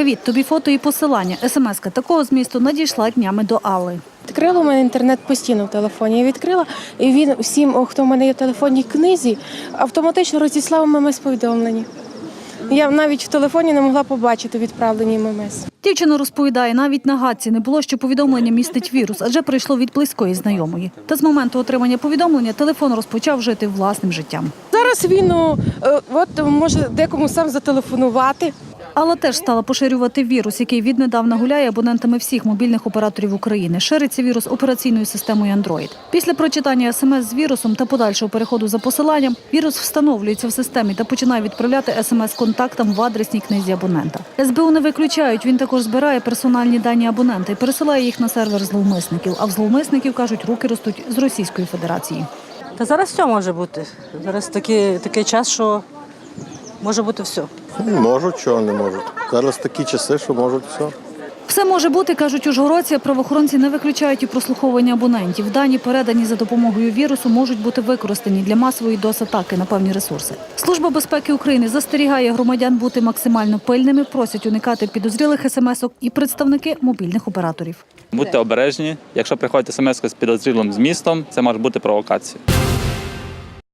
Привіт, тобі фото і посилання. СМС-ка такого змісту надійшла днями до Алли. Відкрила у мене інтернет постійно в телефоні. Я відкрила, і він всім, хто в мене є в телефонній книзі, автоматично розіслав ММС повідомлення. Я навіть в телефоні не могла побачити відправлені ММС. Дівчина розповідає, навіть на гадці не було, що повідомлення містить вірус, адже прийшло від близької знайомої. Та з моменту отримання повідомлення телефон розпочав жити власним життям. Зараз він е, от може декому сам зателефонувати. Алла теж стала поширювати вірус, який віднедавна гуляє абонентами всіх мобільних операторів України. Шириться вірус операційною системою Android. Після прочитання смс з вірусом та подальшого переходу за посиланням, вірус встановлюється в системі та починає відправляти смс контактам в адресній книзі абонента. СБУ не виключають. Він також збирає персональні дані абонента і пересилає їх на сервер зловмисників. А в зловмисників кажуть, руки ростуть з Російської Федерації. Та зараз все може бути. Зараз такий, такий час, що може бути все. Можуть, чого не можуть. Зараз такі часи, що можуть все. Все може бути, кажуть ужгородці. Правоохоронці не виключають і прослуховування абонентів. Дані, передані за допомогою вірусу, можуть бути використані для масової досатаки на певні ресурси. Служба безпеки України застерігає громадян бути максимально пильними, просять уникати підозрілих смс-ок і представники мобільних операторів. Будьте обережні. Якщо приходить смс з підозрілим змістом, це може бути провокація.